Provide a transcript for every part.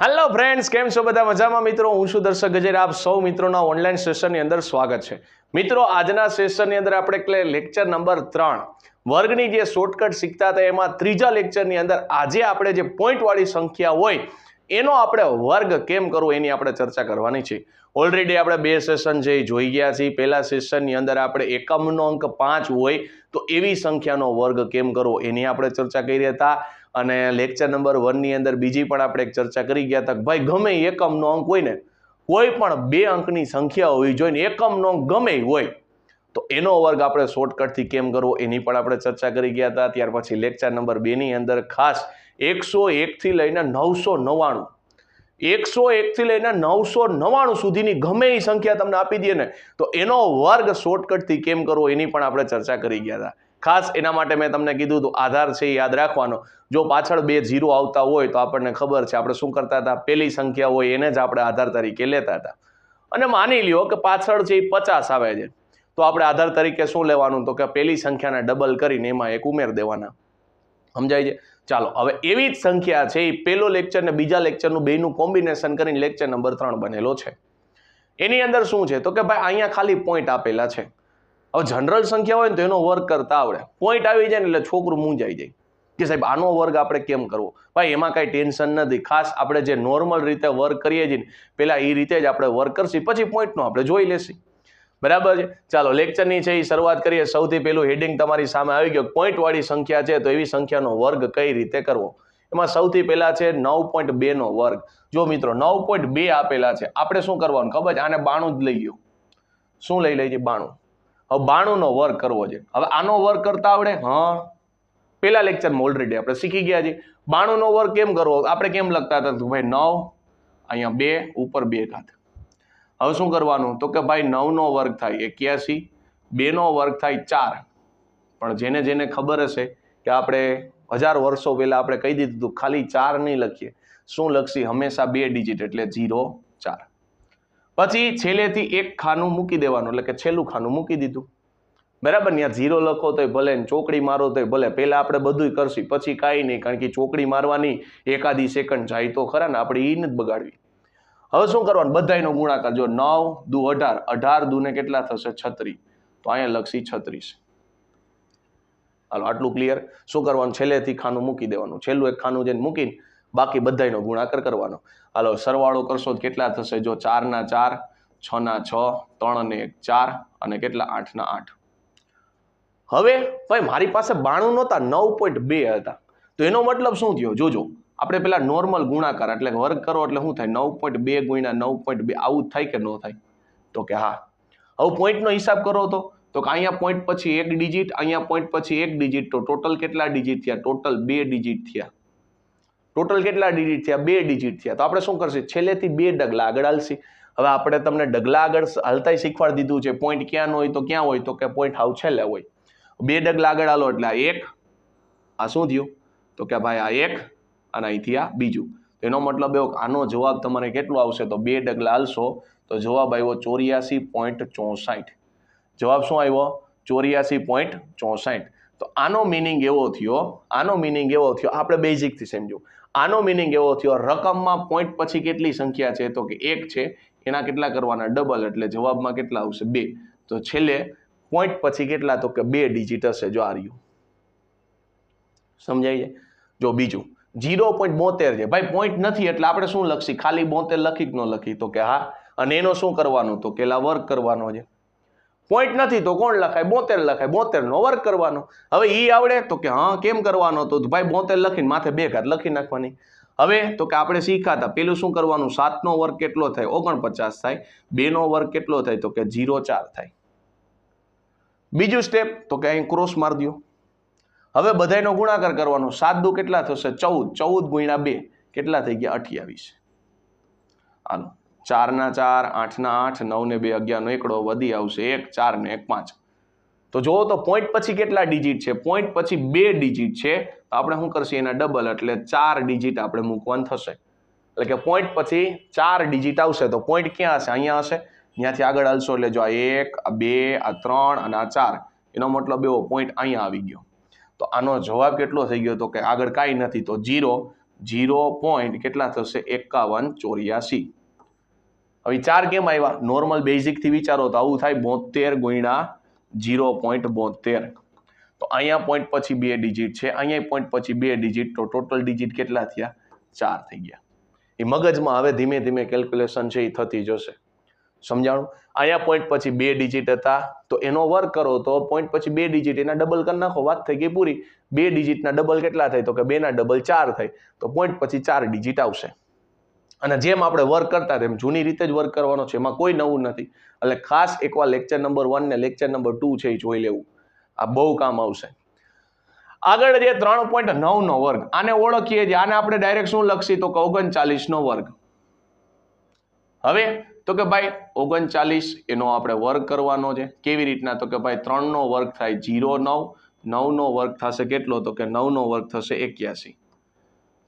Hello friends કેમ છો બધા? મજામાં મિત્રો? હું છું દર્શક ગજેર. આપ સૌ મિત્રોના ઓનલાઈન સેશનની અંદર સ્વાગત છે. મિત્રો, આજના સેશનની અંદર આપણે લેક્ચર નંબર ત્રણ. વર્ગની જે શોર્ટકટ શીખતા હતા, એમાં ત્રીજા લેક્ચરની અંદર આજે આપણે જે પોઈન્ટવાળી સંખ્યા હોય, એનો આપણે વર્ગ કેમ કરવો એની આપણે ચર્ચા કરવાની છે. ઓલરેડી આપણે બે સેશન જે જોઈ ગયા છીએ. પહેલા સેશનની અંદર આપણે એકમનો અંક પાંચ હોય, તો એવી સંખ્યાનો વર્ગ કેમ કરવો એની આપણે ચર્ચા કરી હતા. અને લેક્ચર નંબર વનની અંદર બીજી પણ આપણે એક ચર્ચા કરી ગયા હતા ભાઈ ગમે એકમનો અંક હોય ને, કોઈ પણ બે અંકની સંખ્યા હોવી જોઈએ એકમનો અંક ગમે હોય, તો એનો વર્ગ આપણે શોર્ટકટથી કેમ કરવો એની પણ આપણે ચર્ચા કરી ગયા હતા. ત્યાર પછી લેક્ચર નંબર બેની અંદર ખાસ એકસો એકથી લઈને નવસો નવ્વાણું, એકસો એકથી લઈને નવસો નવ્વાણું સુધીની ગમે એ સંખ્યા તમને આપી દે ને, તો એનો વર્ગ શોર્ટકટથી કેમ કરવો એની પણ આપણે ચર્ચા કરી ગયા હતા. ખાસ એના માટે મેં તમને કીધું હતું, આધાર છે એ યાદ રાખવાનો. જો પાછળ બે ઝીરો આવતા હોય તો આપણને ખબર છે, આપણે શું કરતા હતા? પહેલી સંખ્યા હોય એને જ આપણે આધાર તરીકે લેતા હતા. અને માની લ્યો કે પાછળ છે એ પચાસ આવે છે. તો આપણે આધાર તરીકે શું લેવાનું? તો કે પેલી સંખ્યાને ડબલ કરીને એમાં એક ઉમેર દેવાના. સમજાય છે? ચાલો, હવે એવી જ સંખ્યા છે એ પેલો લેક્ચર ને બીજા લેક્ચરનું બેનું કોમ્બિનેશન કરીને લેક્ચર નંબર ત્રણ બનેલો છે. એની અંદર શું છે? તો કે ભાઈ, અહીંયા ખાલી પોઈન્ટ આપેલા છે. હવે જનરલ સંખ્યા હોય ને તો એનો વર્ગ કરતા આવડે. પોઈન્ટ આવી જાય ને એટલે છોકરું મૂંઝાઈ જાય. કે સાહેબ, આનો વર્ગ આપણે કેમ કરવો? ભાઈ, એમાં કાંઈ ટેન્શન નથી. ખાસ આપણે જે નોર્મલ રીતે વર્ક કરીએ છીએ ને પહેલાં એ રીતે જ આપણે વર્ક કરશી. પછી પોઈન્ટનો આપણે જોઈ લેશી. બરાબર છે? ચાલો લેક્ચરની છે એ શરૂઆત કરીએ. સૌથી પહેલું હેડિંગ તમારી સામે આવી ગયો. પોઈન્ટવાળી સંખ્યા છે, તો એવી સંખ્યાનો વર્ગ કઈ રીતે કરવો? એમાં સૌથી પહેલાં છે નવ પોઈન્ટ બેનો વર્ગ. જો મિત્રો, નવ પોઈન્ટ બે આપેલા છે. આપણે શું કરવાનું? ખબર છે? આને બાણું જ લઈ ગયું. શું લઈ લઈએ બાણું. હવે બાણુંનો વર્ગ કરવો છે. હવે આનો વર્ગ કરતા આવડે? હા. પેલા લેક્ચરમાં ઓલરેડી આપણે શીખી ગયા છીએ. બાણુંનો વર્ગ કેમ કરવો? આપણે કેમ લખતા હતા? તો ભાઈ નવ, અહીંયા બે, ઉપર બે ઘાત. હવે શું કરવાનું? તો કે ભાઈ નવનો વર્ગ થાય એક્યાસી, બેનો વર્ગ થાય ચાર. પણ જેને જેને ખબર હશે કે આપણે હજાર વર્ષો પહેલાં આપણે કહી દીધું ખાલી ચાર નહીં લખીએ. શું લખશી? હંમેશા બે ડિજિટ એટલે ઝીરો ચાર. પછી છેલ્લેથી એક ખાનું મૂકી દેવાનું, એટલે કે છેલ્લું ખાનું મૂકી દીધું. બરાબર? ત્યાં ઝીરો લખો તોય ભલે ચોકડી મારો તોય ભલે. પહેલાં આપણે બધું કરશું, પછી કાંઈ નહીં, કારણ કે ચોકડી મારવાની એકાદી સેકન્ડ જાય તો ખરા ને આપણે એ નથી બગાડવી. હવે શું કરવાનું? બધાયનો ગુણાકાર. જો નવ દુ અઢાર અઢાર દુને કેટલા થશે? છત્રીસ. તો અહીંયા લખશી છત્રીસ. હાલો, આટલું ક્લિયર શું કરવાનું? છેલ્લેથી ખાનું મૂકી દેવાનું. છેલ્લું એક ખાનું જઈને મૂકીને બાકી બધાયનો ગુણાકાર કરવાનો. હાલો, સરવાળો કરશો તો કેટલા થશે? જો ચારના ચાર, છ ના છ, ત્રણ અને એક ચાર, અને કેટલા? આઠ ના આઠ. હવે ભાઈ, મારી પાસે બાણું નહોતા, નવ પોઈન્ટ બે હતા. તો એનો મતલબ શું થયો? જોજો, આપણે પેલા નોર્મલ ગુણાકાર એટલે વર્ગ કરો એટલે શું થાય? નવ પોઈન્ટ બે ગુણ્યા નવ પોઈન્ટ બે, આવું થાય કે ન થાય? તો કે હા. હવે પોઈન્ટનો હિસાબ કરો તો. તો કે અહીંયા પોઈન્ટ પછી એક ડિજિટ અહીંયા પોઈન્ટ પછી એક ડિજિટ તો ટોટલ કેટલા ડિજિટ થયા? ટોટલ બે ડિજિટ થયા. ટોટલ કેટલા ડિજિટ થયા બે ડિજિટ થયા તો આપણે શું કરશું? છેલ્લેથી બે ડગલા આગળ હાલશી. હવે આપણે તમને ડગલા આગળ હાલતાય શીખવાડી દીધું છે. પોઈન્ટ ક્યાં હોય તો ક્યાં હોય તો કે પોઈન્ટ હાવ છેલ્લે હોય. બે ડગલા આગળ હાલો એટલે આ એક, આ શું થયું? તો કે ભાઈ આ એક અને અહીંથી આ બીજું. એનો મતલબ એવો આનો જવાબ તમારે કેટલો આવશે? તો બે ડગલા હાલશો. તો જવાબ આવ્યો ચોર્યાસી પોઈન્ટ ચોસાઠ. જવાબ શું આવ્યો? ચોર્યાસી પોઈન્ટ ચોસાઠ. તો આનો મિનિંગ એવો થયો, આનો મિનિંગ એવો થયો. આપણે બેઝિકથી સમજો આનો મિનિંગ એવો થયો, રકમમાં પોઈન્ટ પછી કેટલી સંખ્યા છે? તો કે એક છે, એના કેટલા કરવાના? ડબલ એટલે જવાબમાં કેટલા આવશે? બે. તો છેલ્લે પોઈન્ટ પછી કેટલા? તો કે બે ડિજિટ હશે, જો આ રહ્યું સમજાય છે? જો બીજું જીરો પોઈન્ટ બોતેર છે. ભાઈ પોઈન્ટ નથી, એટલે આપણે શું લખશી ખાલી બોતેર લખી જ ન લખી? તો કે હા. અને એનો શું કરવાનું? તો કેલા વર્ક કરવાનો છે. પોઈન્ટ નથી તો કોણ લખાય? બોતેર લખાય. બોતેર નો વર્ક કરવાનો. હવે ઈ આવડે તો કે, હા, કેમ કરવાનો તો ભાઈ બોતેર લખીને માથે બે ઘાત લખી નાખવાની. હવે તો કે આપણે શીખાતા, પેલું શું કરવાનું? સાતનો વર્ગ કેટલો થાય? ઓગણપચાસ થાય. બેનો વર્ગ કેટલો થાય? તો કે જીરો ચાર થાય. બીજું સ્ટેપ તો કે અહીં ક્રોસ માર દો હવે બધાયનો ગુણાકાર કરવાનો. સાત દુ કેટલા થશે? ચૌદ. ચૌદ ગુણ્યા બે. કેટલા થઈ ગયા? અઠ્યાવીસ. હાલો. ચારના ચાર, આઠના આઠ નવ ને બે, અગિયારનો એકડો વધી આવશે એક ચાર ને એક, પાંચ. તો જુઓ તો પોઈન્ટ પછી કેટલા ડિજિટ છે? પોઈન્ટ પછી બે ડિજિટ છે. તો આપણે શું કરશું? એના ડબલ એટલે ચાર ડિજિટ આપણે મૂકવાનું થશે. એટલે કે પોઈન્ટ પછી ચાર ડિજિટ આવશે. તો પોઈન્ટ ક્યાં હશે? અહીંયા હશે. ત્યાંથી આગળ હાલશો એટલે જો આ એક, આ બે, આ ત્રણ અને આ ચાર. એનો મતલબ એવો પોઈન્ટ અહીંયા આવી ગયો. તો આનો જવાબ કેટલો થઈ ગયો? તો કે આગળ કાંઈ નથી. તો જીરો જીરો પોઈન્ટ કેટલા થશે? એકાવન ચોર્યાસી. હવે ચાર કેમ આવ્યા? નોર્મલ બેઝિકથી વિચારો તો આવું થાય, બોતેર ગુણ્યા જીરો પોઈન્ટ બોતેર. તો અહીંયા પોઈન્ટ પછી બે ડિજિટ છે, અહીંયા પોઈન્ટ પછી બે ડિજિટ તો ટોટલ ડિજિટ કેટલા થયા? ચાર થઈ ગયા. એ મગજમાં હવે ધીમે ધીમે કેલ્ક્યુલેશન છે, એ થતી જશે. સમજાણું? અહીંયા પોઈન્ટ પછી બે ડિજિટ હતા, તો એનો વર્ક કરો તો પોઈન્ટ પછી બે ડિજિટ એના ડબલ કરી નાખો, વાત થઈ ગઈ પૂરી. બે ડિજિટના ડબલ કેટલા થાય? તો કે બેના ડબલ ચાર થાય. તો પોઈન્ટ પછી ચાર ડિજિટ આવશે. અને જેમ આપણે વર્ક કરતા તેમ જૂની રીતે જ વર્ક કરવાનો છે, એમાં કોઈ નવું નથી. એટલે ખાસ એકવાર લેક્ચર નંબર વન ને લેક્ચર નંબર ટુ છે એ જોઈ લેવું. આ બહુ કામ આવશે. આગળ જે ત્રણ પોઈન્ટ નવ નો વર્ગ. આને ઓળખીએ છીએ. આને આપણે ડાયરેક્ટ શું લખશી? તો કે ઓગણચાલીસ નો વર્ગ. હવે તો કે ભાઈ ઓગણચાલીસ એનો આપણે વર્ગ કરવાનો છે. કેવી રીતના? તો કે ભાઈ ત્રણ નો વર્ગ થાય જીરો નવ. નવ નો વર્ગ થશે કેટલો? તો કે નવ નો વર્ગ થશે એક્યાસી.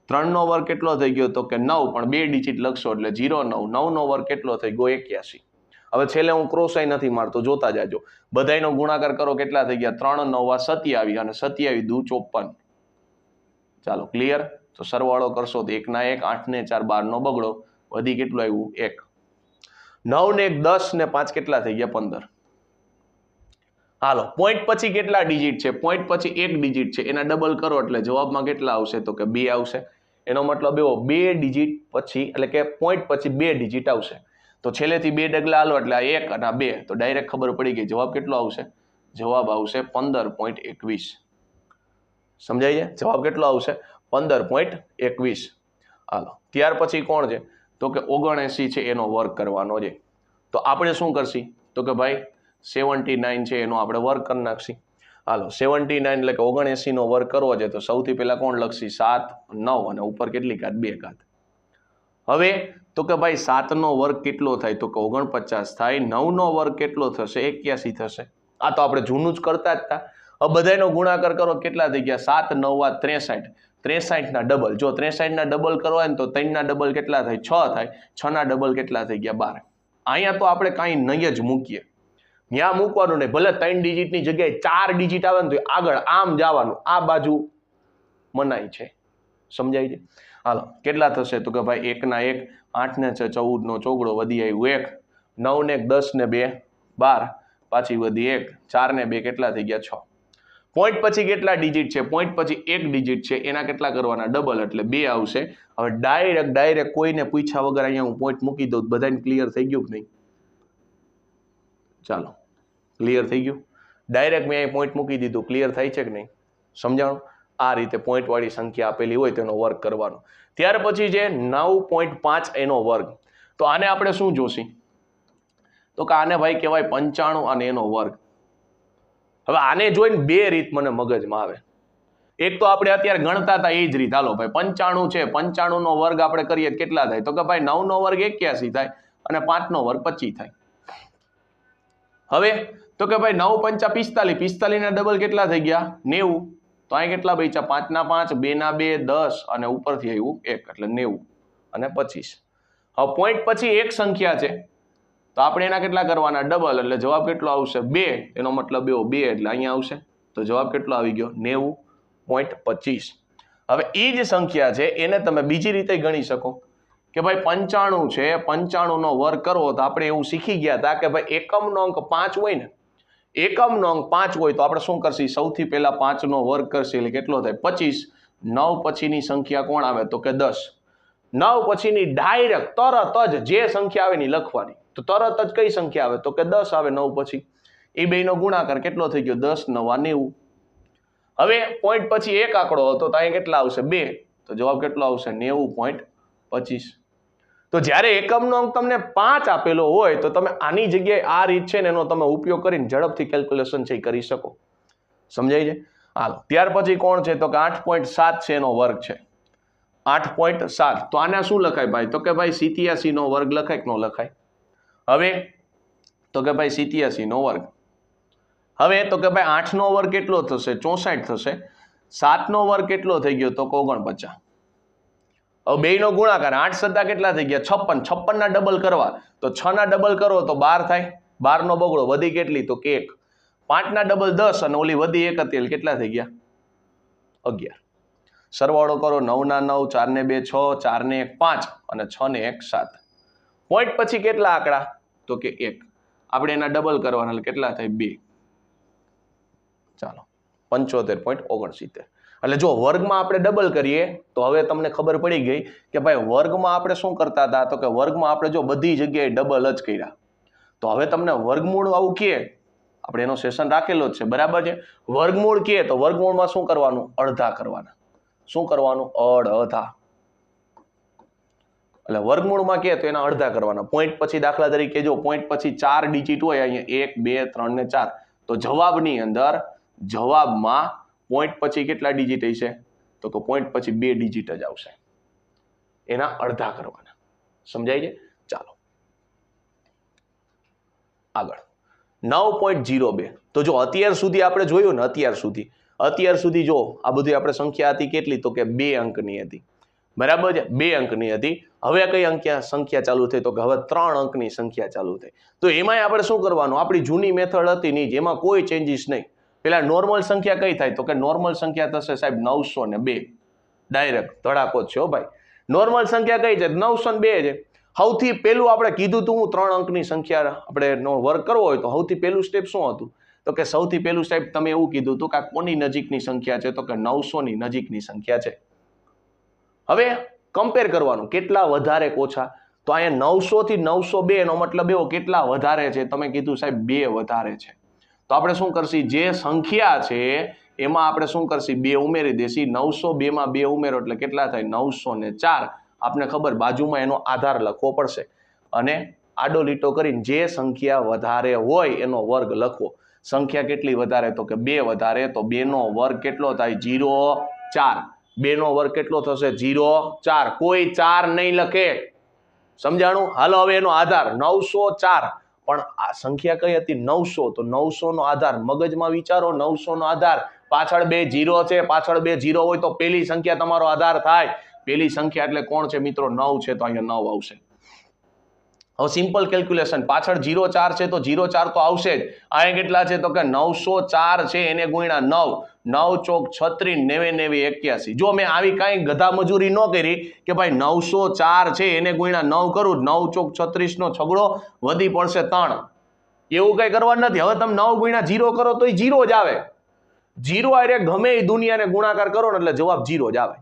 ત્રણ નો વર્ગ કેટલો થઈ ગયો? તો કે નવ, પણ બે ડિજિટ લખશો એટલે જીરો નવ. નવનો વર્ગ કેટલો થઈ ગયો? એક્યાસી. હવે છેલ્લે હું ક્રોસાઈ નથી મારતો, જોતા જાજો. બધાયનો ગુણાકાર કરો, કેટલા થઈ ગયા? ત્રણ, નવા સત્યાવી અને સત્યાવી દુ ચોપન. ચાલો ક્લિયર તો સરવાળો કરશો તો એકના એક આઠ ને ચાર બાર નો બગડો. વધી કેટલું આવ્યું? એક. નવ ને એક દસ ને પાંચ કેટલા થઈ ગયા? પંદર. હાલો પોઈન્ટ પછી કેટલા ડિજિટ છે? પોઈન્ટ પછી એક ડિજિટ છે. એના ડબલ કરો એટલે જવાબમાં કેટલા આવશે? તો કે બે આવશે. એનો મતલબ એવો, બે ડિજિટ પછી, એટલે કે પોઈન્ટ પછી બે ડિજિટ આવશે. તો છેલ્લેથી બે ડગલા હાલો એટલે આ એક અને આ બે. તો ડાયરેક્ટ ખબર પડી ગઈ, જવાબ કેટલો આવશે? જવાબ આવશે પંદર પોઈન્ટ એકવીસ. સમજાય છે? જવાબ કેટલો આવશે? પંદર પોઈન્ટ એકવીસ. હાલો, ત્યાર પછી કોણ છે? તો કે ઓગણએંસી છે એનો વર્ક કરવાનો છે. તો આપણે શું કરશી? તો કે ભાઈ સેવન્ટી નાઇન છે એનો આપણે વર્ક કરી નાખશી. હાલો, સેવન્ટી નાઇન એટલે કે ઓગણએંસીનો વર્ક કરવો છે, તો સૌથી પહેલાં કોણ લખશી? સાત, નવ અને ઉપર કેટલી કાત બે કાત હવે, તો કે ભાઈ સાતનો વર્ગ કેટલો થાય? તો કે ઓગણપચાસ થાય, નવનો વર્ગ કેટલો થશે? એક્યાસી થશે. આ તો આપણે જૂનું જ કરતા જ હતા હવે બધાનો ગુણાકાર કરો, કેટલા થઈ ગયા? સાત, નવા ત્રેસાઠ. ત્રેસાઠના ડબલ. જો ત્રેસાઠના ડબલ કરવા હોય ને તો ત્રણના ડબલ કેટલા થાય? છ થાય. છના ડબલ કેટલા થઈ ગયા? બાર. અહીંયા તો આપણે કાંઈ નહીં જ મૂકીએ. ત્યાં મૂકવાનું નહીં. ભલે ત્રણ ડિજિટની જગ્યાએ ચાર ડિજિટ આવે ને તો આગળ આમ જવાનું. આ બાજુ મનાય છે. સમજાય છે? હાલો, કેટલા થશે તો કે ભાઈ એકના એક આઠને છે ચૌદનો ચોગડો વધી આવ્યું એક નવને એક દસને બે, બાર, પાછી વધી એક ચારને બે કેટલા થઈ ગયા? છ. પોઈન્ટ પછી કેટલા ડિજિટ છે? પોઈન્ટ પછી એક ડિજિટ છે. એના કેટલા કરવાના? ડબલ એટલે બે આવશે. હવે ડાયરેક્ટ ડાયરેક્ટ કોઈને પૂછ્યા વગર અહીંયા હું પોઈન્ટ મૂકી દઉં બધાને ક્લિયર થઈ ગયું કે નહીં? ચાલો. ક્લિયર થઈ ગયું? ડાયરેક્ટ મેં અહીં પોઈન્ટ મૂકી દીધું. ક્લિયર થાય છે કે નહીં? સમજાણું? આ રીતે પોઈન્ટવાળી સંખ્યા આપેલી હોય તેનો વર્ગ કરવાનો. ત્યાર પછી છે નવ એનો વર્ગ. તો આને આપણે શું જોશી? તો કે આને ભાઈ કહેવાય પંચાણું અને એનો વર્ગ. હવે આને જોઈને બે રીત મને મગજમાં આવે. એક તો આપણે અત્યારે ગણતા હતા એ જ રીત. હાલો ભાઈ, પંચાણું છે. પંચાણું નો વર્ગ આપણે કરીએ કેટલા થાય? તો કે ભાઈ નવ નો વર્ગ એક્યાસી થાય અને પાંચ નો વર્ગ પચીસ થાય. હવે તો કે ભાઈ નવ પંચા પિસ્તાલીસ પિસ્તાલીસ ના ડબલ કેટલા થઈ ગયા? નેવું. તો અહીં કેટલા બચ્યા? પાંચ ના પાંચ બે ના બે, દસ અને ઉપરથી આવ્યું એક, એટલે નેવું અને પચીસ. હવે પોઈન્ટ પછી એક સંખ્યા છે. તો આપણે એના કેટલા કરવાના? ડબલ એટલે જવાબ કેટલો આવશે? બે. એનો મતલબ એવો બે, એટલે અહીંયા આવશે. તો જવાબ કેટલો આવી ગયો? નેવું પોઈન્ટ પચીસ. હવે એ જ સંખ્યા છે, એને તમે બીજી રીતે ગણી શકો. કે ભાઈ પંચાણું છે, પંચાણુંનો વર્ગ કરવો તો આપણે એવું શીખી ગયા હતા કે ભાઈ એકમનો અંક પાંચ હોય ને એકમનો અંક પાંચ હોય તો આપણે શું કરશી? સૌથી પહેલાં પાંચનો વર્ગ કરશે. એટલે કેટલો થાય? પચીસ. નવ પછીની સંખ્યા કોણ આવે? તો કે દસ. નવ પછીની ડાયરેક્ટ તરત જ જે સંખ્યા આવે એની લખવાની. તો તરત જ કઈ સંખ્યા આવે? તો કે દસ આવે નવ પછી. એ બેનો ગુણાકાર કેટલો થઈ ગયો? દસ, નવા નેવું. હવે પોઈન્ટ પછી એક આંકડો હતો તો અહીં કેટલા આવશે? બે. તો જવાબ કેટલો આવશે? નેવું પોઈન્ટ પચીસ. તો જ્યારે એકમનો અંક તમને પાંચ આપેલો હોય, તો તમે આની જગ્યાએ આ રીત છે ને એનો તમે ઉપયોગ કરીને ઝડપથી કેલ્ક્યુલેશન છે કરી શકો. સમજાય છે? હાલો, ત્યાર પછી કોણ છે? તો કે આઠ પોઈન્ટ સાત છે એનો વર્ગ છે. આઠ પોઈન્ટ સાત. તો આને શું લખાય ભાઈ? તો કે ભાઈ સિત્યાસી નો વર્ગ લખાય કે ન લખાય? હવે, તો કે ભાઈ સિત્યાસી નો વર્ગ. હવે, તો કે ભાઈ આઠ નો વર્ગ કેટલો થશે? ચોસાઠ થશે. સાત નો વર્ગ કેટલો થઈ ગયો? તો કે ઓગણપચાસ. હવે બે નો ગુણાકાર, આઠ સત્તા કેટલા થઈ ગયા? છપ્પન. છપ્પન ના ડબલ કરવા. તો છ ના ડબલ કરો તો બાર થાય. બાર નો બગડો, વધી કેટલી? તો કે એક. પાંચ ના ડબલ દસ અને ઓલી વધી એક હતી કેટલા થઈ ગયા? અગિયાર. સરવાળો કરો, નવના નવ, ચારને બે, છ, ચારને એક, પાંચ અને છ ને એક, સાત. પોઈન્ટ પછી કેટલા આંકડા? તો કે એક. આપણે એના ડબલ કરવાના કેટલા થાય? બે. ચાલો. પંચોતેર પોઈન્ટ ઓગણસિત્તેર. એટલે જો વર્ગમાં આપણે ડબલ કરીએ, તો હવે તમને ખબર પડી ગઈ કે ભાઈ વર્ગમાં આપણે શું કરતા હતા? તો કે વર્ગમાં આપણે જો બધી જગ્યાએ ડબલ જ કર્યા. તો હવે તમને વર્ગમૂળ આવું કહે. આપણે એનો સેશન રાખેલો જ છે, બરાબર છે? વર્ગમૂળ કહે, તો વર્ગમૂળમાં શું કરવાનું? અડધા કરવાના. શું કરવાનું? અડધા. એટલે વર્ગમૂળમાં કહે, તો એના અડધા કરવાના. પોઈન્ટ પછી દાખલા તરીકે જો પોઈન્ટ પછી ચાર ડિજિટ હોય, અહીંયા એક, બે, ત્રણ ને ચાર. તો જવાબની અંદર જવાબમાં પોઈન્ટ પછી કેટલા ડિજિટ હશે? તો કે પોઈન્ટ પછી બે ડિજિટ જ આવશે. એના અડધા કરવાના. સમજાય છે? ચાલો. આગળ. નવ પોઈન્ટ જીરો બે. તો જો અત્યાર સુધી આપણે જોયું ને અત્યાર સુધી અત્યાર સુધી જો આ બધી આપણે સંખ્યા હતી કેટલી? તો કે બે અંકની હતી. બરાબર છે? બે અંકની હતી. હવે કઈ અંક્યા? સંખ્યા ચાલુ થઈ. તો કે હવે ત્રણ અંકની સંખ્યા ચાલુ થઈ. તો એમાંય આપણે શું કરવાનું? આપણી જૂની મેથડ હતી નહીં જેમાં કોઈ ચેન્જીસ નહીં. પેલા નોર્મલ સંખ્યા કઈ થાય? તો કે નોર્મલ સંખ્યા થશે સાહેબ નવસો ને બે. ડાયરેક્ટ ધડાકો છે હો ભાઈ. નોર્મલ સંખ્યા કઈ છે? નવસો ને બે છે. સૌથી પહેલું આપણે કીધું તું હું ત્રણ અંકની સંખ્યા આપણે વર્ક કરવો હોય તો સૌથી પહેલું સ્ટેપ શું હતું? તો કે સૌથી પહેલું સ્ટેપ તમે એવું કીધું હતું કે આ કોની નજીકની સંખ્યા છે? તો કે નવસોની નજીકની સંખ્યા છે. હવે કમ્પેર કરવાનું. કેટલા વધારે ઓછા? તો અહીંયા નવસો થી નવસો બે નો મતલબ એવો કેટલા વધારે છે? તમે કીધું સાહેબ બે વધારે છે. તો આપણે શું કરશી? જે સંખ્યા છે, એમાં આપણે શું કરશી? બે ઉમેરી દેશી, નવસો બેમાં બે ઉમેરો એટલે કેટલા થાય? નવસો ને ચાર. આપને ખબર, બાજુમાં એનો આધાર લખવો પડશે. અને આડો લીટો કરીને જે સંખ્યા વધારે હોય, એનો વર્ગ લખવો. સંખ્યા કેટલી વધારે? તો કે બે વધારે, તો બેનો વર્ગ કેટલો થાય? જીરો ચાર. બેનો વર્ગ કેટલો થશે? જીરો ચાર. કોઈ ચાર નહીં લખે. સમજાણું? હાલો, હવે એનો આધાર. નવસો ચાર. પણ આ સંખ્યા કઈ હતી? નવસો. તો નવસો નો આધાર મગજમાં વિચારો નવસો નો આધાર. પાછળ બે જીરો છે, પાછળ બે જીરો હોય તો પેલી સંખ્યા તમારો આધાર થાય. પેલી સંખ્યા એટલે કોણ છે મિત્રો? નવ છે તો અહીંયા નવ આવશે. હવે સિમ્પલ કેલ્ક્યુલેશન પાછળ જીરો ચાર છે તો જીરો ચાર તો આવશે જ. અહીંયા કેટલા છે તો કે નવસો ચાર છે, એને ગુણ્યા નવ. નવ ચોક છત્રીસ નેવે નેવે એક્યાસી. જો મેં આવી કાંઈ ગધા મજૂરી ન કરી કે ભાઈ નવસો ચાર છે, એને ગુણ્યા નવ કરું, નવ ચોક છત્રીસનો છગડો વધી પડશે ત્રણ. એવું કંઈ કરવાનું નથી. હવે તમે નવ ગુણ્યા જીરો કરો તો એ જીરો જ આવે. જીરો અરે ગમે એ દુનિયાને ગુણાકાર કરો ને એટલે જવાબ જીરો જ આવે.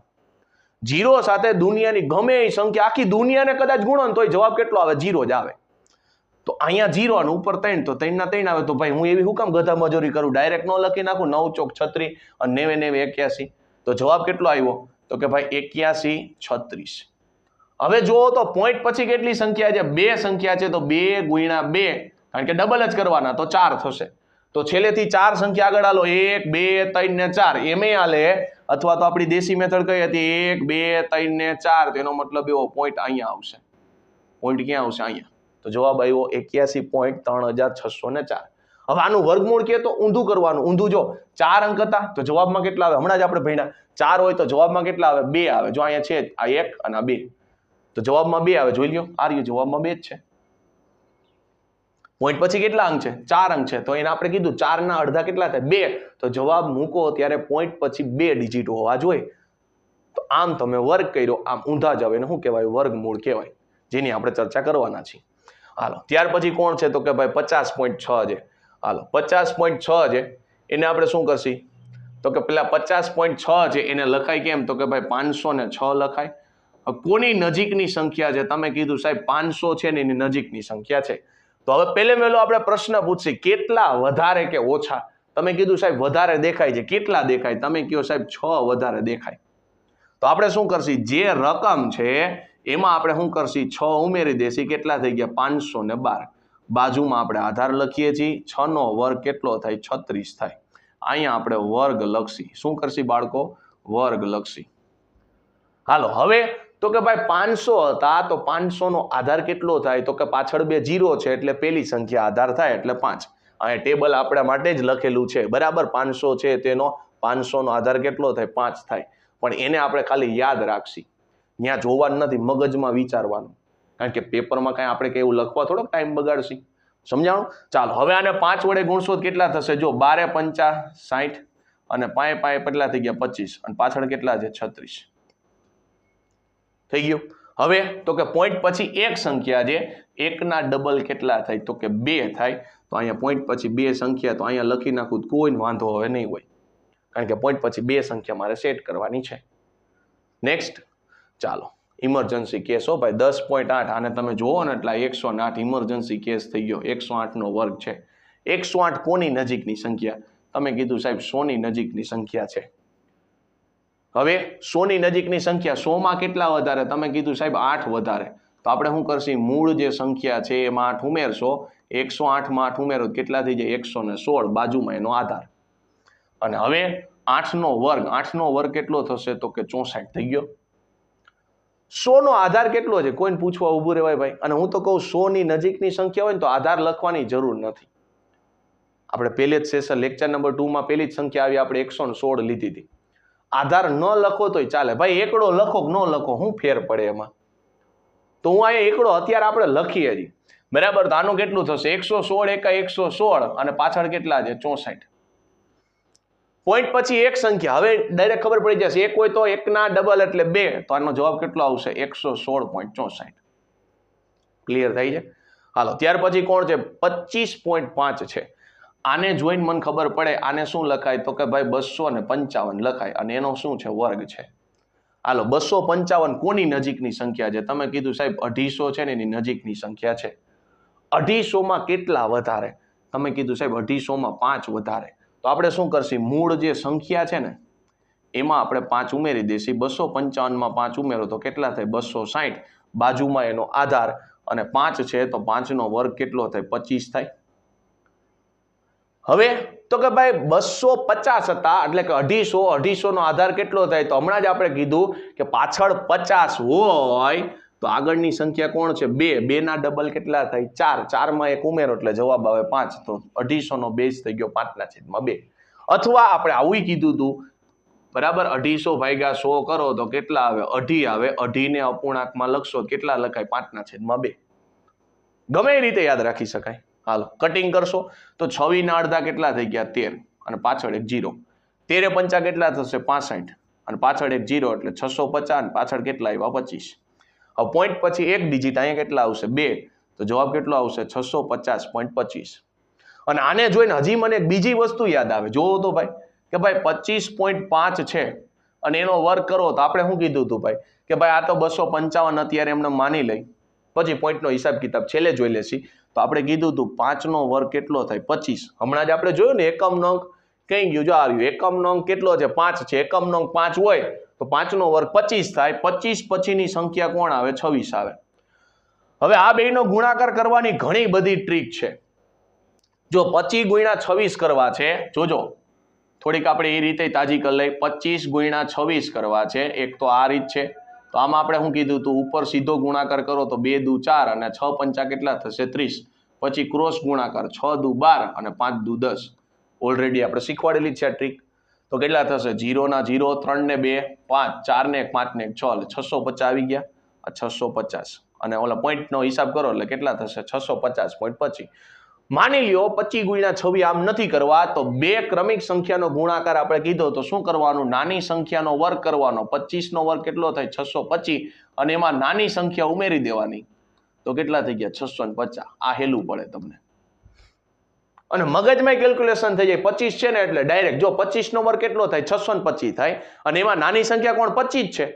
જીરો સાથે દુનિયાની ગમે એ સંખ્યા, આખી દુનિયાને કદાચ ગુણો ને તોય જવાબ કેટલો આવે? જીરો જ આવે. તો અહીંયા જીરો અને ઉપર ત્રણ, તો ત્રણના ત્રણ આવે તો ભાઈ હું એવી હું કામ ગધા મજૂરી કરું? ડાયરેક્ટ ન લખી નાખું, નવ ચોક છત્રીસ અને નેવે નેવે એક્યાસી. તો જવાબ કેટલો આવ્યો? તો કે ભાઈ એક્યાસી છત્રીસ. હવે જુઓ તો પોઈન્ટ પછી કેટલી સંખ્યા છે? બે સંખ્યા છે તો બે ગુણ્યા બે, કારણ કે ડબલ જ કરવાના, તો ચાર થશે. તો છેલ્લેથી ચાર સંખ્યા આગળ આલો. એક, બે, ત્રણ ને ચાર. એમે આલે, અથવા તો આપણી દેશી મેથડ કઈ હતી એક, બે, ત્રણ ને ચાર. તેનો મતલબ એવો પોઈન્ટ અહીંયા આવશે. પોઈન્ટ ક્યાં આવશે? અહીંયા. તો જવાબ આવ્યો એક્યાસી પોઈન્ટ ત્રણ હજાર છસો ને ચાર. હવે આનું વર્ગમૂળ કે તો ઊંધું કરવાનું. ઊંધું જો ચાર અંક હતા તો જવાબમાં કેટલા આવે? હમણાં જ આપણે ભણ્યા. ચાર હોય તો જવાબમાં કેટલા આવે? બે આવે. જો અહીંયા છે આ એક અને આ બે. તો જવાબમાં બે આવે. જોઈ લ્યો, આ રહ્યું જવાબમાં બે જ છે. પોઈન્ટ પછી કેટલા અંક છે? ચાર અંક છે. તો એને આપણે કીધું ચાર ના અડધા કેટલા થાય? બે. તો જવાબ મૂકો ત્યારે પોઈન્ટ પછી બે ડિજિટ હોવા જોઈએ. તો આમ તમે વર્ગ કર્યો, આમ ઊંધા જાવ એને શું કહેવાય? વર્ગમૂળ કહેવાય. જેની આપણે ચર્ચા કરવાના છીએ. હાલો. ત્યાર પછી કોણ છે તો કે ભાઈ પચાસ પોઈન્ટ છ છે. હાલો, પચાસ પોઈન્ટ છ છે, એને આપણે શું કરશી? તો કે પેલા પચાસ પોઈન્ટ છ છે, એને લખાય કેમ? તો કે ભાઈ પાંચસો ને છ લખાય. કોની નજીકની સંખ્યા છે? તમે કીધું સાહેબ પાંચસો છે ને એની નજીકની સંખ્યા છે. તો હવે પહેલે વહેલો આપણે પ્રશ્ન પૂછશી કેટલા વધારે કે ઓછા? તમે કીધું સાહેબ વધારે દેખાય છે. કેટલા દેખાય? તમે કહો સાહેબ છ વધારે દેખાય. તો આપણે શું કરશી? જે રકમ છે એમાં આપણે શું કરશી? છ ઉમેરી દેશી, કેટલા થઈ ગયા? પાંચસો ને બાર. બાજુમાં આપણે આધાર લખીએ છીએ. છનો વર્ગ કેટલો થાય? છત્રીસ થાય. અહીંયા આપણે વર્ગ લખશી. શું કરશી બાળકો? વર્ગ લખશી. હાલો, હવે તો કે ભાઈ પાંચસો હતા, તો પાંચસો નો આધાર કેટલો થાય? તો કે પાછળ બે જીરો છે, એટલે પેલી સંખ્યા આધાર થાય, એટલે પાંચ. અહીંયા ટેબલ આપણા માટે જ લખેલું છે. બરાબર પાંચસો છે, તેનો પાંચસો નો આધાર કેટલો થાય? પાંચ થાય. પણ એને આપણે ખાલી યાદ રાખશી. ત્યાં જોવાનું નથી, મગજમાં વિચારવાનું. કારણ કે પેપરમાં કાંઈ આપણે કંઈ એવું લખવા થોડોક ટાઈમ બગાડશી. સમજાણું? ચાલો, હવે આને પાંચ વડે ગુણશો કેટલા થશે? જો બારે પંચા સાઠ અને પાંય પાએ કેટલા થઈ ગયા? પચીસ. અને પાછળ કેટલા છે? છત્રીસ. થઈ ગયું? હવે તો કે પોઈન્ટ પછી એક સંખ્યા છે, એકના ડબલ કેટલા થાય? તો કે બે થાય. તો અહીંયા પોઈન્ટ પછી બે સંખ્યા, તો અહીંયા લખી નાખું તો કોઈ વાંધો હવે નહીં હોય. કારણ કે પોઈન્ટ પછી બે સંખ્યા મારે સેટ કરવાની છે. નેક્સ્ટ ચાલો. ઇમરજન્સી કેસ હો ભાઈ, દસ પોઈન્ટ આઠ, આને તમે જુઓ ને એટલે એકસો આઠ ઇમરજન્સી કેસ થઈ ગયો. એકસો આઠનો વર્ગ છે. એકસો આઠ કોની નજીકની સંખ્યા? તમે કીધું સાહેબ, સોની નજીકની સંખ્યા છે. હવે સોની નજીકની સંખ્યા સોમાં કેટલા વધારે? તમે કીધું સાહેબ, આઠ વધારે. તો આપણે શું કરશું? મૂળ જે સંખ્યા છે એમાં આઠ ઉમેરશો. એકસો આઠમાં આઠ ઉમેરો કેટલા થઈ જાય? એકસો ને સોળ, બાજુમાં એનો આધાર. અને હવે આઠનો વર્ગ આઠનો વર્ગ કેટલો થશે? તો કે ચોસાઠ થઈ ગયો. સોનો આધાર કેટલો છે? કોઈને પૂછવા ઊભું રહેવાય ભાઈ. અને હું તો કહું, સોની નજીકની સંખ્યા હોય ને તો આધાર લખવાની જરૂર નથી. આપણે પહેલે જ સેશન લેક્ચર નંબર ટુમાં પહેલી જ સંખ્યા આવી, આપણે એકસો સોળ લીધી હતી. આધાર ન લખો તોય ચાલે. ભાઈ, એકડો લખો ન લખો, હું ફેર પડે એમાં. તો હું અહીંયા એકડો અત્યારે આપણે લખીએ છીએ. બરાબર? તો આનું કેટલું થશે? એકસો સોળ એકા એકસો સોળ અને પાછળ કેટલા છે? ચોસાઠ. પોઈન્ટ પછી એક સંખ્યા. હવે ડાયરેક્ટ ખબર પડી જશે. એક હોય તો એકના ડબલ એટલે બે. તો આનો જવાબ કેટલો આવશે? એકસો સોળ પોઈન્ટ ચોસાઠ. ક્લિયર થઈ છે? હાલો, ત્યાર પછી કોણ છે? પચીસ પોઈન્ટ પાંચ છે. આને જોઈને મને ખબર પડે, આને શું લખાય? તો કે ભાઈ બસો ને પંચાવન લખાય. અને એનો શું છે? વર્ગ છે. હાલો, બસો પંચાવન કોની નજીકની સંખ્યા છે? તમે કીધું સાહેબ, અઢીસો છે ને એની નજીકની સંખ્યા છે. અઢીસોમાં કેટલા વધારે? તમે કીધું સાહેબ, અઢીસોમાં પાંચ વધારે. તો આપણે શું કરશું? મૂળ જે સંખ્યા છે ને, એમાં આપણે પાંચ ઉમેરી દઈશું બસો પંચાવનમાં પાંચ ઉમેરો તો કેટલા થાય? બસો સાહીઠ બાજુમાં એનો આધાર અને પાંચ છે તો પાંચનો વર્ગ કેટલો થાય? પચીસ થાય. હવે તો કે ભાઈ બસો પચાસ હતા, એટલે કે અઢીસો, અઢીસોનો આધાર કેટલો થાય? તો હમણાં જ આપણે કીધું કે પાછળ પચાસ હોય તો આગળની સંખ્યા કોણ છે? બે. બેના ડબલ કેટલા થાય? ચાર. ચારમાં એક ઉમેરો એટલે જવાબ આવે પાંચ. તો અઢીસોનો બેઝ થઈ ગયો પાંચના છેદમાં બે. અથવા આપણે આવું કીધું હતું બરાબર? અઢીસો ભાગ્યા સો કરો તો કેટલા આવે? અઢી આવે. અઢીને અપૂર્ણાંકમાં લખશો કેટલા લખાય? પાંચના છેદમાં બે. ગમે એ રીતે યાદ રાખી શકાય. હાલો કટિંગ કરશો તો છવીના અડધા કેટલા થઈ ગયા? તેર. અને પાછળ એક જીરો તેરે પંચા કેટલા થશે? પાસઠ. અને પાછળ એક જીરો એટલે છસો પચાસ. પાછળ કેટલા આવ્યા? પચીસ. પોઈન્ટ પછી એક ડિજિટ અહીંયા કેટલા આવશે? બે. તો જવાબ કેટલો આવશે? છસો પચાસ પોઈન્ટ પચીસ. અને આને જોઈને હજી મને એક બીજી વસ્તુ યાદ આવે. જોવો તો ભાઈ, કે ભાઈ પચીસ પોઈન્ટ પાંચ છે. અને એનો વર્ક કરો તો આપણે શું કીધું હતું ભાઈ? કે ભાઈ આ તો બસો પંચાવન અત્યારે એમને માની લઈ. પછી પોઈન્ટનો હિસાબ કિતાબ છેલ્લે જોઈ લેશી. તો આપણે કીધું હતું પાંચનો વર્ગ કેટલો થાય? પચીસ. હમણાં જ આપણે જોયું ને એકમ નંગ કઈ ગયું? જો આવ્યું એકમ અંક કેટલો છે? પાંચ છે. એકમ અંક પાંચ હોય તો પાંચનો વર્ગ પચીસ થાય. પચીસ પછીની સંખ્યા કોણ આવે? છવ્વીસ આવે. હવે આ બેનો ગુણાકાર કરવાની ઘણી બધી ટ્રીક છે. જો પચીસ ગુણ્યા છવ્વીસ કરવા છે, જોજો. થોડીક આપણે એ રીતે તાજી કરી લઈ પચીસ ગુણ્યા છવ્વીસ કરવા છે. એક તો આ રીત છે. તો આમાં આપણે શું કીધું હતું? ઉપર સીધો ગુણાકાર કરો તો બે દુ ચાર અને છ પંચા કેટલા થશે? ત્રીસ. પછી ક્રોસ ગુણાકાર, છ દુ બાર અને પાંચ દુ દસ. ઓલરેડી આપણે શીખવાડેલી છે ટ્રીક તો કેટલા થશે? જીરોના જીરો ત્રણ ને બે, પાંચ, ચાર ને એક, પાંચ ને એક, છ. એટલે છસો પચાસ આવી ગયા. આ છસો પચાસ. અને ઓલા પોઈન્ટનો હિસાબ કરો એટલે કેટલા થશે? છસો પચાસ પોઈન્ટ પછી માની લ્યો પચી ગુણ્યા છવી આમ નથી કરવા, તો બે ક્રમિક સંખ્યાનો ગુણાકાર આપણે કીધો, તો શું કરવાનું? નાની સંખ્યાનો વર્ગ કરવાનો. પચીસનો વર્ગ કેટલો થાય? છસો પચીસ. અને એમાં નાની સંખ્યા ઉમેરી દેવાની. તો કેટલા થઈ ગયા? છસો ને પચાસ. આ હેલું પડે તમને. અને મગજમાં કેલ્ક્યુલેશન થઈ જાય પચીસ છે ને એટલે ડાયરેક્ટ જો પચીસનો વર્ગ કેટલો થાય? છસો ને પચીસ થાય. અને એમાં નાની સંખ્યા કોણ? પચીસ છે.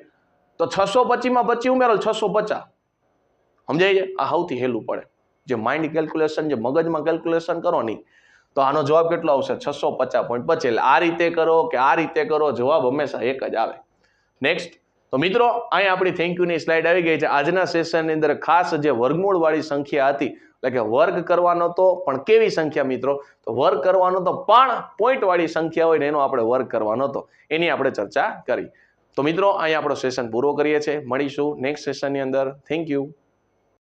તો છસો પચીસમાં પચીસ ઉમેરો છસો પચાસ. સમજાય છે? આ સૌથી હેલું પડે. જે માઇન્ડ કેલ્ક્યુલેશન જે મગજમાં કેલ્ક્યુલેશન કરો નહીં તો આનો જવાબ કેટલો આવશે? છસો પચાસ પોઈન્ટ પચીસ. આ રીતે કરો કે આ રીતે કરો, જવાબ હંમેશા એક જ આવે. નેક્સ્ટ તો મિત્રો, અહીંયા આપણી થેન્ક યુની સ્લાઇડ આવી ગઈ છે. આજના સેશનની અંદર ખાસ જે વર્ગમૂળવાળી સંખ્યા હતી એટલે કે વર્ગ કરવાનો તો પણ કેવી સંખ્યા મિત્રો? તો વર્ગ કરવાનો તો પણ પોઈન્ટ વાળી સંખ્યા હોય ને એનો આપણે વર્ગ કરવાનો હતો. એની આપણે ચર્ચા કરી. તો મિત્રો, અહીંયા આપણો સેશન પૂરો કરીએ છીએ. મળીશું નેક્સ્ટ સેશનની અંદર. Thank you